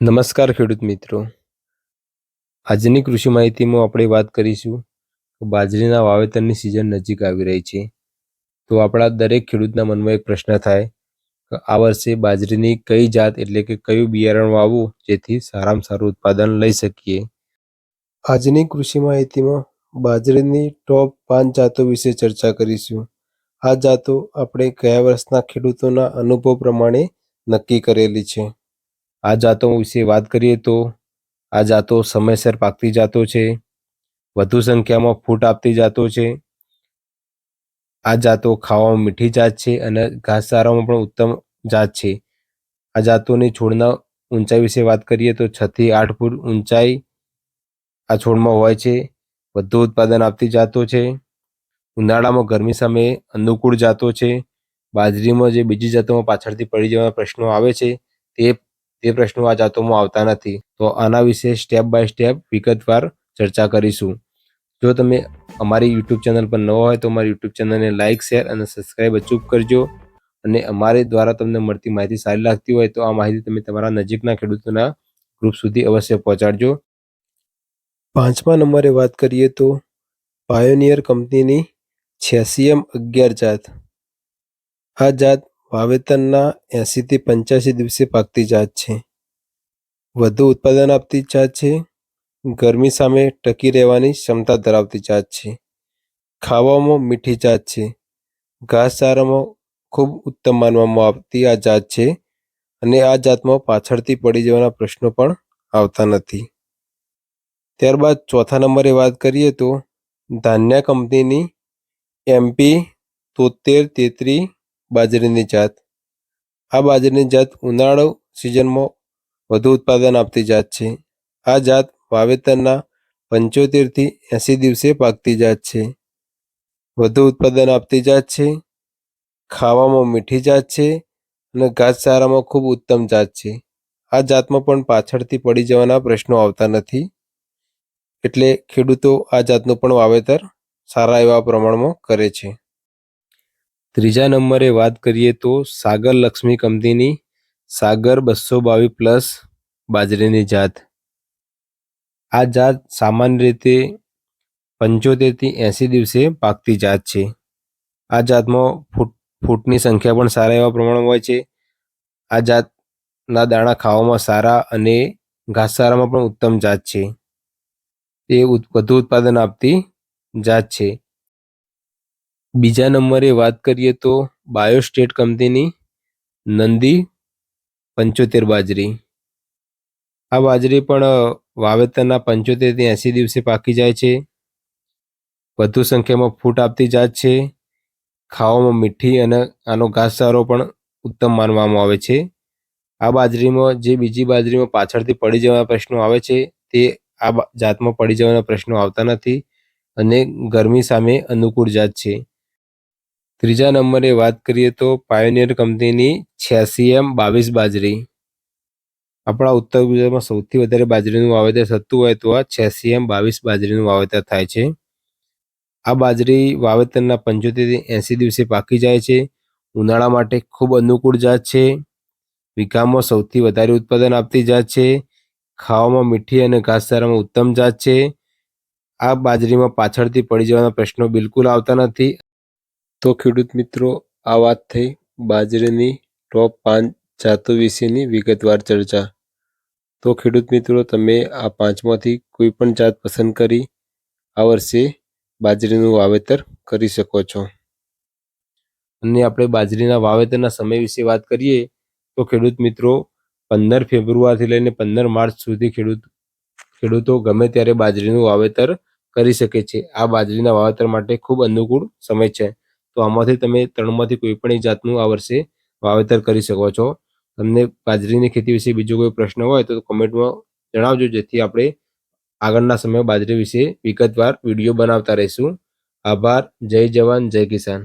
નમસ્કાર ખેડૂત મિત્રો. આજની કૃષિ માહિતીમાં આપણે વાત કરીશું કે બાજરીના વાવેતરની સિઝન નજીક આવી રહી છે. તો આપણા દરેક ખેડૂતના મનમાં એક પ્રશ્ન થાય કે આ વર્ષે બાજરીની કઈ જાત એટલે કે કયું બિયારણ વાવવું જેથી સારામાં સારું ઉત્પાદન લઈ શકીએ? આજની કૃષિ માહિતીમાં બાજરીની ટોપ પાંચ જાતો વિશે ચર્ચા કરીશું. આ જાતો આપણે ગયા વર્ષના ખેડૂતોના અનુભવ પ્રમાણે નક્કી કરેલી છે? આ જાતો વિશે વાત કરીએ તો આ જાતો સમયસર પાકતી જાતો છે. વધુ સંખ્યામાં ફૂટ આપતી જાતો છે. આ જાતો ખાવામાં મીઠી જાત છે અને ઘાસચારામાં પણ ઉત્તમ જાત છે. આ જાતોની છોડના ઊંચાઈ વિશે વાત કરીએ તો છ થી આઠ ફૂટ ઊંચાઈ આ છોડમાં હોય છે. વધુ ઉત્પાદન આપતી જાતો છે. ઉનાળામાં ગરમી સામે અનુકૂળ જાતો છે. બાજરીમાં જે બીજી જાતોમાં પાછળથી પડી જવાના પ્રશ્નો આવે છે તે તે પ્રશ્નો આ જાતોમાં આવતા નથી. તો આના વિશે સ્ટેપ બાય સ્ટેપ વિગતવાર ચર્ચા કરીશું. જો તમે અમારી યુટ્યુબ ચેનલ પર નવો હોય તો અમારી યુટ્યુબ ચેનલને લાઇક શેર અને સબસ્ક્રાઈબ અચૂક કરજો. અને અમારે દ્વારા તમને મળતી માહિતી સારી લાગતી હોય તો આ માહિતી તમે તમારા નજીકના ખેડૂતોના ગ્રુપ સુધી અવશ્ય પહોંચાડજો. પાંચમા નંબરે વાત કરીએ તો પાયોનિયર કંપનીની છ્યાસીએમ અગિયાર જાત. આ જાત વાવેતરના એંશીથી પંચ્યાસી દિવસે પાકતી જાત છે. વધુ ઉત્પાદન આપતી જાત છે. ગરમી સામે ટકી રહેવાની ક્ષમતા ધરાવતી જાત છે. ખાવામાં મીઠી જાત છે. ઘાસચારામાં ખૂબ ઉત્તમ માનવામાં આવતી આ જાત છે અને આ જાતમાં પાછળથી પડી જવાના પ્રશ્નો પણ આવતા નથી. ત્યારબાદ ચોથા નંબરે વાત કરીએ તો ધાન્યા કંપનીની એમપી તોતેર તેત્રી બાજરીની જાત. આ બાજરીની જાત ઉનાળો સિઝનમાં વધુ ઉત્પાદન આપતી જાત છે. આ જાત વાવેતરના પંચોતેરથી એંસી દિવસે પાકતી જાત છે. વધુ ઉત્પાદન આપતી જાત છે. ખાવામાં મીઠી જાત છે અને ઘાસચારામાં ખૂબ ઉત્તમ જાત છે. આ જાતમાં પણ પાછળથી પડી જવાના પ્રશ્નો આવતા નથી. એટલે ખેડૂતો આ જાતનું પણ વાવેતર સારા એવા પ્રમાણમાં કરે છે. ત્રીજા નંબરે વાત કરીએ તો સાગર લક્ષ્મી કંપનીની સાગર બસો બાવીસ પ્લસ બાજરીની જાત. આ જાત સામાન્ય રીતે પંચોતેરથી એંસી દિવસે પાકતી જાત છે. આ જાતમાં ફૂટ, ફૂટની સંખ્યા પણ સારા એવા પ્રમાણમાં હોય છે. આ જાતના દાણા ખાવામાં સારા અને ઘાસચારામાં પણ ઉત્તમ જાત છે. તે વધુ ઉત્પાદન આપતી જાત છે. બીજા નંબરે વાત કરીએ તો બાયોસ્ટેટ કંપનીની નંદી પંચોતેર બાજરી. આ બાજરી પણ વાવેતરના પંચોતેરથી એંસી દિવસે પાકી જાય છે. વધુ સંખ્યામાં ફૂટ આપતી જાત છે. ખાવામાં મીઠી અને આનો ઘાસચારો પણ ઉત્તમ માનવામાં આવે છે. આ બાજરીમાં, જે બીજી બાજરીમાં પાછળથી પડી જવાના પ્રશ્નો આવે છે, તે આ જાતમાં પડી જવાના પ્રશ્નો આવતા નથી અને ગરમી સામે અનુકૂળ જાત છે. ત્રીજા નંબરે વાત કરીએ તો પાયોનિયર કંપનીની છ્યાસી એમ બાવીસ બાજરી. આપણા ઉત્તર ગુજરાતમાં સૌથી વધારે બાજરીનું વાવેતર થતું હોય તો આ છ્યાસી એમ બાવીસ બાજરીનું વાવેતર થાય છે. આ બાજરી વાવેતરના પંચોતેરથી એંસી દિવસે પાકી જાય છે. ઉનાળા માટે ખૂબ અનુકૂળ જાત છે. વીઘામાં સૌથી વધારે ઉત્પાદન આપતી જાત છે. ખાવામાં મીઠી અને ઘાસચારામાં ઉત્તમ જાત છે. આ બાજરીમાં પાછળથી પડી જવાના પ્રશ્નો બિલકુલ આવતા નથી. તો ખેડૂત મિત્રો, આ વાત થઈ બાજરીની ટોપ પાંચ જાતો વિશેની વિગતવાર ચર્ચા. તો ખેડૂત મિત્રો, તમે આ પાંચમાંથી કોઈ પણ જાત પસંદ કરી આ વર્ષે બાજરીનું વાવેતર કરી શકો છો. અને આપણે બાજરીના વાવેતરના સમય વિશે વાત કરીએ, તો ખેડૂત મિત્રો, પંદર ફેબ્રુઆરીથી લઈને પંદર માર્ચ સુધી ખેડૂત, ખેડૂતો ગમે ત્યારે બાજરીનું વાવેતર કરી શકે છે. આ બાજરીના વાવેતર માટે ખૂબ અનુકૂળ સમય છે. તો આમાંથી તમે ત્રણમાંથી કોઈ પણ જાતનું આ વર્ષે વાવેતર કરી શકો છો. તમને બાજરીની ખેતી વિશે બીજો કોઈ પ્રશ્ન હોય તો કોમેન્ટમાં જણાવજો, જેથી આપણે આગળના સમયમાં બાજરી વિશે વિગતવાર વીડિયો બનાવતા રહીશું. આભાર. જય જવાન, જય કિસાન.